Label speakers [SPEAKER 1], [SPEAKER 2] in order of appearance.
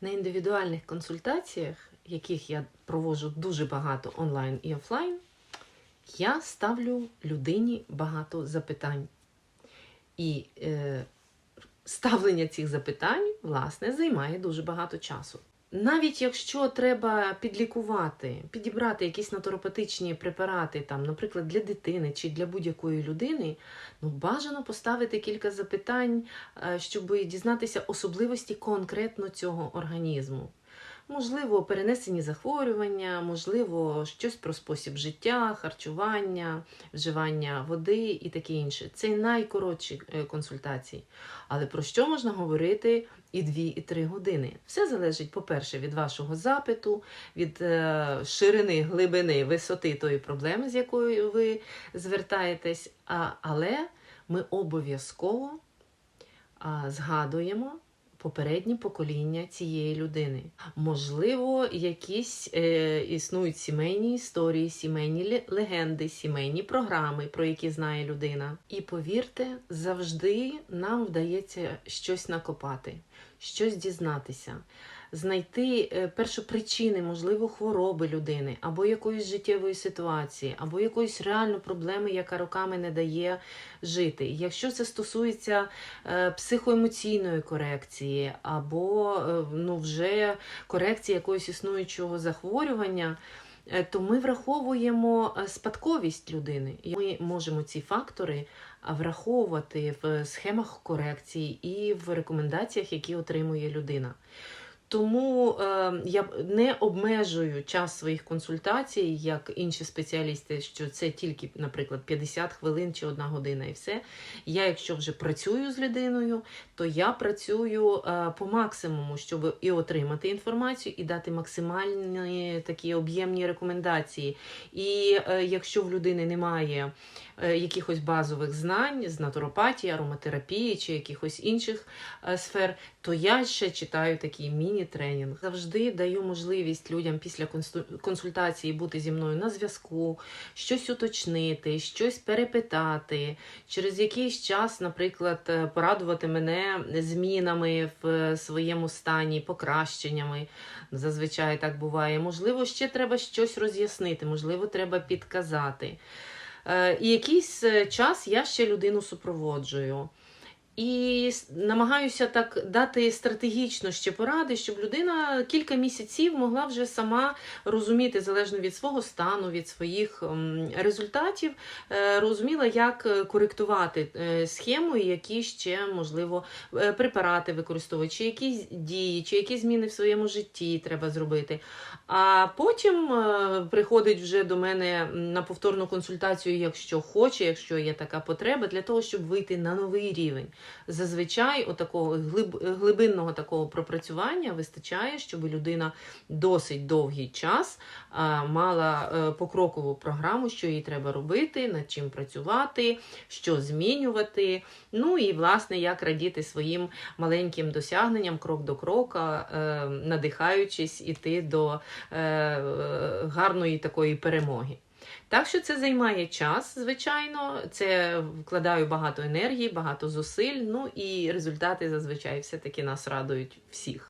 [SPEAKER 1] На індивідуальних консультаціях, яких я проводжу дуже багато онлайн і офлайн, я ставлю людині багато запитань. І е, ставлення цих запитань, власне, займає дуже багато часу. Навіть якщо треба підлікувати, підібрати якісь натуропатичні препарати, там, наприклад, для дитини чи для будь-якої людини, ну бажано поставити кілька запитань, е, щоб дізнатися особливості конкретно цього організму. Можливо, перенесені захворювання, можливо, щось про спосіб життя, харчування, вживання води і таке інше. Це найкоротші е, консультації. Але про що можна говорити і дві, і три години? Все залежить, по-перше, від вашого запиту, від е, ширини, глибини, висоти тої проблеми, з якою ви звертаєтесь. Але ми обов'язково згадуємо попередні покоління цієї людини. Можливо, якісь е, існують сімейні історії, сімейні легенди, сімейні програми, про які знає людина. І повірте, завжди нам вдається щось накопати, щось дізнатися. Знайти е, першопричини, можливо, хвороби людини, або якоїсь життєвої ситуації, або якоїсь реальної проблеми, яка роками не дає жити. Якщо це стосується е, психоемоційної корекції, або е, ну, вже корекції якогось існуючого захворювання, то ми враховуємо спадковість людини. І ми можемо ці фактори враховувати в схемах корекції і в рекомендаціях, які отримує людина. Тому е, я не обмежую час своїх консультацій, як інші спеціалісти, що це тільки, наприклад, 50 хвилин чи одна година і все. Я, якщо вже працюю з людиною, то я працюю е, по максимуму, щоб і отримати інформацію, і дати максимальні такі об'ємні рекомендації. І е, якщо в людини немає е, якихось базових знань з натуропатії, ароматерапії чи якихось інших е, сфер, то я ще читаю такий міні-тренінг. Завжди даю можливість людям після консультації бути зі мною на зв'язку, щось уточнити, щось перепитати, через якийсь час, наприклад, е, порадувати мене змінами в своєму стані, покращеннями. Зазвичай так буває. Можливо, ще треба щось роз'яснити, можливо, треба підказати. Е, І якийсь е, час я ще людину супроводжую. І намагаюся так дати стратегічно ще поради, щоб людина кілька місяців могла вже сама розуміти, залежно від свого стану, від своїх ем, результатів, е, розуміла, як е, коректувати е, схему, і які ще, можливо, препарати використовувати, чи якісь дії, чи які зміни в своєму житті треба зробити. А потім приходить вже до мене на повторну консультацію, якщо хоче, якщо є така потреба, для того, щоб вийти на новий рівень. Зазвичай отакого глиб, глибинного такого пропрацювання вистачає, щоб людина досить довгий час а, мала е, покрокову програму, що їй треба робити, над чим працювати, що змінювати. Ну і власне як радіти своїм маленьким досягненням крок до крока, е, надихаючись іти до е, е, гарної такої перемоги. Так що це займає час, звичайно. Це вкладаю багато енергії, багато зусиль. Ну і результати зазвичай все-таки нас радують всіх.